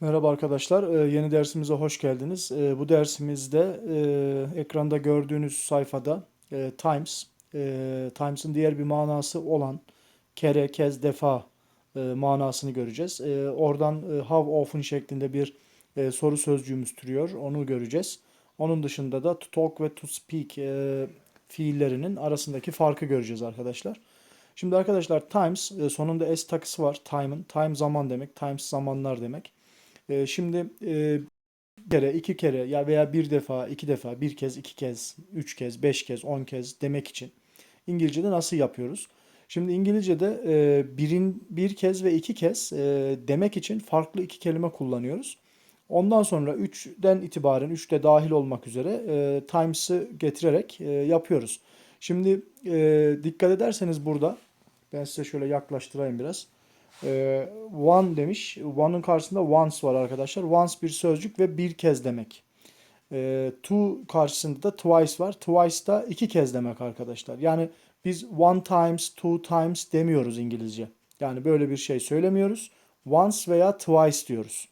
Merhaba arkadaşlar, Ee, yeni dersimize hoş geldiniz. Ee, Bu dersimizde e, ekranda gördüğünüz sayfada e, times, e, times'ın diğer bir manası olan kere, kez, defa e, manasını göreceğiz. E, Oradan e, how often şeklinde bir e, soru sözcüğümüz türüyor, onu göreceğiz. Onun dışında da to talk ve to speak e, fiillerinin arasındaki farkı göreceğiz arkadaşlar. Şimdi arkadaşlar times e, sonunda s takısı var time'ın. Time zaman demek, times zamanlar demek. E, şimdi e, bir kere, iki kere ya veya bir defa, iki defa, bir kez, iki kez, üç kez, beş kez, on kez demek için İngilizce'de nasıl yapıyoruz? Şimdi İngilizce'de e, birin, bir kez ve iki kez e, demek için farklı iki kelime kullanıyoruz. Ondan sonra üçten itibaren, üç de dahil olmak üzere e, times'ı getirerek e, yapıyoruz. Şimdi e, dikkat ederseniz burada, ben size şöyle yaklaştırayım biraz. Ee, one demiş. One'ın karşısında once var arkadaşlar. Once bir sözcük ve bir kez demek. Ee, two karşısında da twice var. Twice da iki kez demek arkadaşlar. Yani biz one times, two times demiyoruz İngilizce. Yani böyle bir şey söylemiyoruz. Once veya twice diyoruz.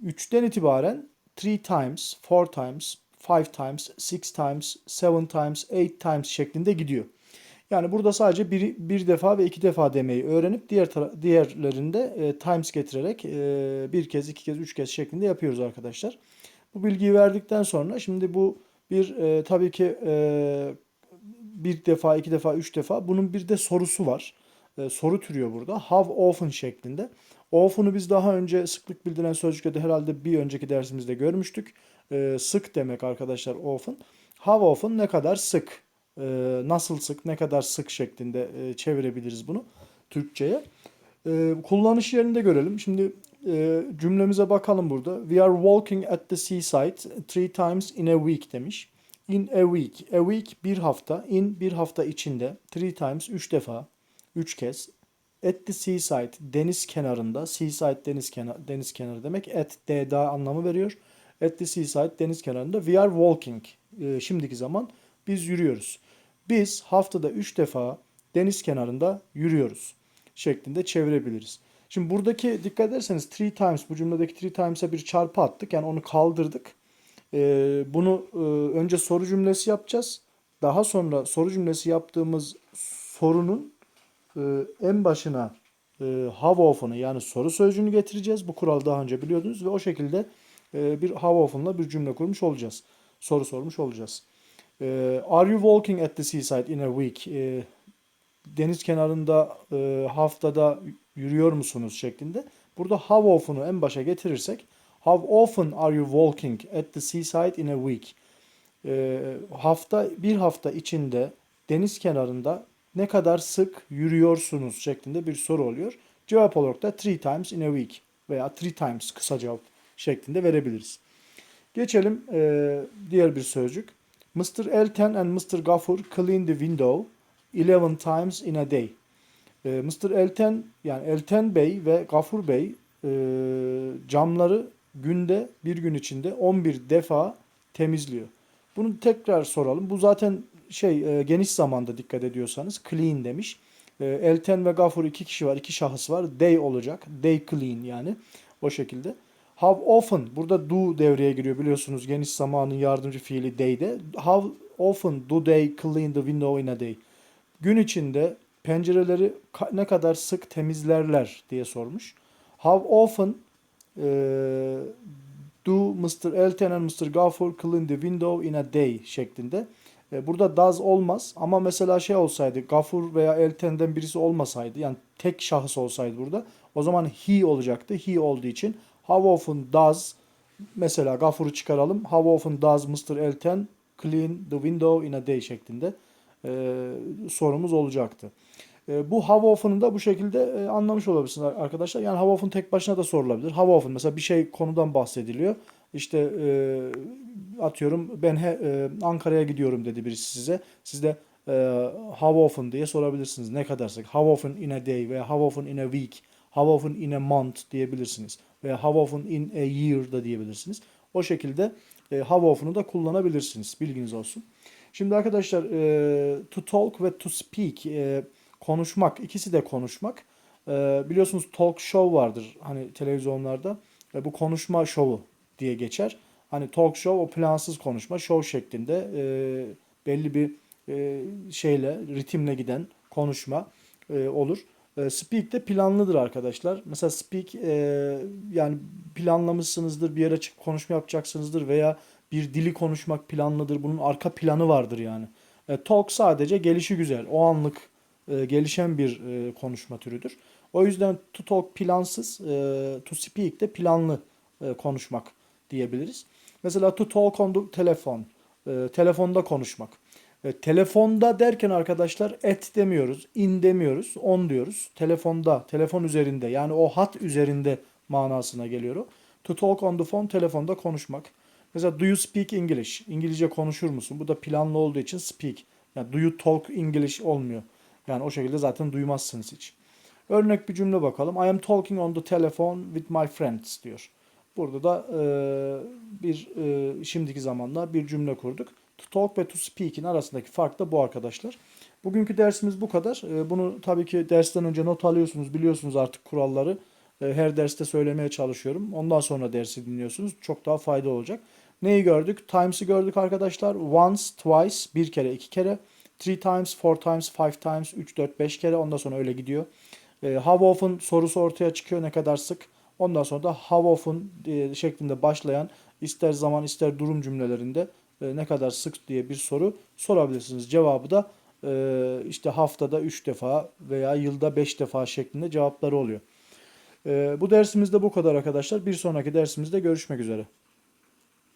Üçten itibaren three times, four times, five times, six times, seven times, eight times şeklinde gidiyor. Yani burada sadece bir, bir defa ve iki defa demeyi öğrenip diğer diğerlerinde e, times getirerek e, bir kez, iki kez, üç kez şeklinde yapıyoruz arkadaşlar. Bu bilgiyi verdikten sonra şimdi bu bir e, tabii ki e, bir defa, iki defa, üç defa bunun bir de sorusu var. E, soru türüyor burada. How often şeklinde. Often'u biz daha önce sıklık bildiren sözcükte de herhalde bir önceki dersimizde görmüştük. E, sık demek arkadaşlar often. How often ne kadar sık e, nasıl sık, ne kadar sık şeklinde e, çevirebiliriz bunu Türkçe'ye. E, kullanış yerinde görelim. Şimdi e, cümlemize bakalım burada. We are walking at the seaside three times in a week demiş. In a week. A week bir hafta. In bir hafta içinde. Three times üç defa. Üç kez. At the seaside deniz kenarında. Seaside deniz kenarı, deniz kenarı demek. At d da anlamı veriyor. At the seaside deniz kenarında. We are walking. E, şimdiki zaman biz yürüyoruz. Biz haftada 3 defa deniz kenarında yürüyoruz şeklinde çevirebiliriz. Şimdi buradaki dikkat ederseniz three times bu cümledeki three times'a bir çarpı attık. Yani onu kaldırdık. Ee, bunu e, önce soru cümlesi yapacağız. Daha sonra soru cümlesi yaptığımız sorunun e, en başına e, how often'ı yani soru sözcüğünü getireceğiz. Bu kuralı daha önce biliyordunuz ve o şekilde e, bir how often'la bir cümle kurmuş olacağız. Soru sormuş olacağız. Ee, Are you walking at the seaside in a week? Ee, deniz kenarında e, haftada yürüyor musunuz şeklinde. Burada how often'u en başa getirirsek How often are you walking at the seaside in a week? Ee, hafta bir hafta içinde deniz kenarında ne kadar sık yürüyorsunuz şeklinde bir soru oluyor. Cevap olarak da three times in a week veya three times kısa cevap şeklinde verebiliriz. Geçelim e, diğer bir sözcük. Mr. Elten and Mr. Gafur clean the window 11 times in a day. E, Mr. Elten yani Elten Bey ve Gafur Bey e, camları günde bir gün içinde 11 defa temizliyor. Bunu tekrar soralım. Bu zaten şey e, geniş zamanda dikkat ediyorsanız clean demiş. E, Elten ve Gafur iki kişi var, iki şahıs var. They olacak. They clean yani o şekilde. How often burada do devreye giriyor biliyorsunuz geniş zamanın yardımcı fiili they'de. How often do they clean the window in a day? Gün içinde pencereleri ne kadar sık temizlerler diye sormuş. How often e, do Mr. Elton and Mr. Gaffer clean the window in a day şeklinde. E, burada does olmaz ama mesela şey olsaydı Gafur veya Elten'den birisi olmasaydı yani tek şahıs olsaydı burada o zaman he olacaktı. He olduğu için how often does mesela Gafur'u çıkaralım. How often does Mr. Elten clean the window in a day şeklinde e, sorumuz olacaktı. E, bu how often'ı da bu şekilde e, anlamış olabilirsiniz arkadaşlar. Yani how often tek başına da sorulabilir. How often mesela bir şey konudan bahsediliyor. İşte e, atıyorum ben he, e, Ankara'ya gidiyorum dedi birisi size. Siz de e, how often diye sorabilirsiniz. Ne kadar sık? How often in a day veya how often in a week, how often in a month diyebilirsiniz. Veya how often in a year da diyebilirsiniz. O şekilde e, how often'ı da kullanabilirsiniz. Bilginiz olsun. Şimdi arkadaşlar e, to talk ve to speak e, konuşmak ikisi de konuşmak. E, biliyorsunuz talk show vardır hani televizyonlarda. E, bu konuşma şovu diye geçer. Hani talk show o plansız konuşma show şeklinde e, belli bir e, şeyle ritimle giden konuşma e, olur. E, speak de planlıdır arkadaşlar. Mesela speak e, yani planlamışsınızdır bir yere çıkıp konuşma yapacaksınızdır veya bir dili konuşmak planlıdır. Bunun arka planı vardır yani. E, talk sadece gelişi güzel. O anlık e, gelişen bir e, konuşma türüdür. O yüzden to talk plansız, e, to speak de planlı e, konuşmak diyebiliriz. Mesela to talk on the telefon, e, telefonda konuşmak. E, telefonda derken arkadaşlar at demiyoruz, in demiyoruz, on diyoruz. Telefonda, telefon üzerinde yani o hat üzerinde manasına geliyor. To talk on the phone, telefonda konuşmak. Mesela do you speak English? İngilizce konuşur musun? Bu da planlı olduğu için speak. Yani do you talk English olmuyor. Yani o şekilde zaten duymazsınız hiç. Örnek bir cümle bakalım. I am talking on the telephone with my friends diyor. Burada da e, bir e, şimdiki zamanda bir cümle kurduk. To talk ve to speak'in arasındaki fark da bu arkadaşlar. Bugünkü dersimiz bu kadar. E, bunu tabii ki dersten önce not alıyorsunuz, biliyorsunuz artık kuralları. E, her derste söylemeye çalışıyorum. Ondan sonra dersi dinliyorsunuz. Çok daha faydalı olacak. Neyi gördük? Times'ı gördük arkadaşlar. Once, twice, bir kere, iki kere. Three times, four times, five times, üç, dört, beş kere. Ondan sonra öyle gidiyor. E, how often sorusu ortaya çıkıyor. Ne kadar sık. Ondan sonra da how often e, şeklinde başlayan ister zaman ister durum cümlelerinde e, ne kadar sık diye bir soru sorabilirsiniz. Cevabı da e, işte haftada 3 defa veya yılda 5 defa şeklinde cevapları oluyor. E, bu dersimizde bu kadar arkadaşlar. Bir sonraki dersimizde görüşmek üzere.